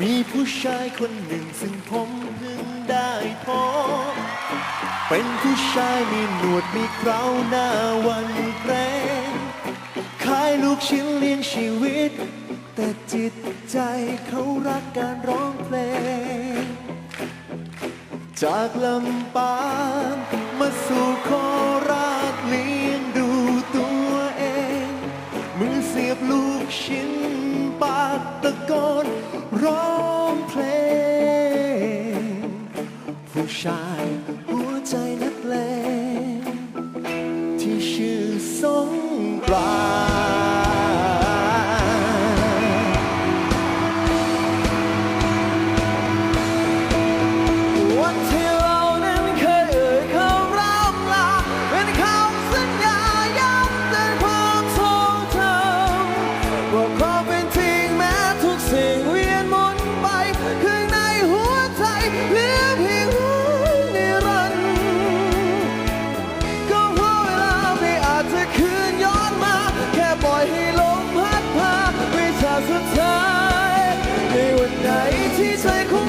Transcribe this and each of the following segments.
มีผู้ชายคนหนึ่งซึ่งผมเพิ่งได้พบเป็นผู้ชายมีหนวดมีเคราหน้าวันแรงขายลูกชิ้นเลี้ยงชีวิต แต่จิตใจเขารักการร้องเพลง จากลำปางมาสู่โคราช ร้องเพลง ผู้ชายหัวใจนักเลงที่ชื่อสงกรานต์วันที่เรานั้นเคยเอ่ยคำร่ำลาเป็นคำสัญญาย้ำเตือนความทรงจำว่า 哪一起最酷？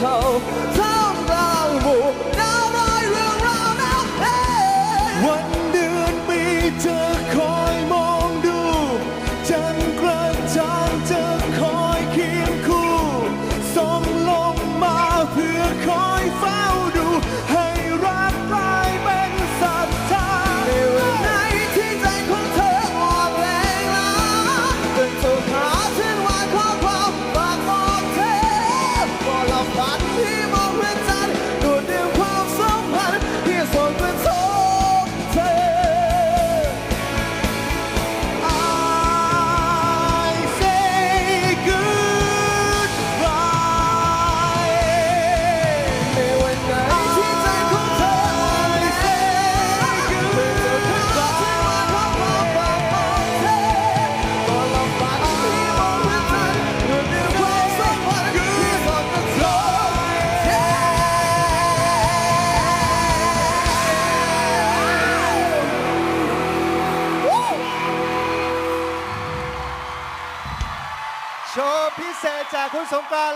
找不到路。 โชว์พิเศษจากคุณสงการ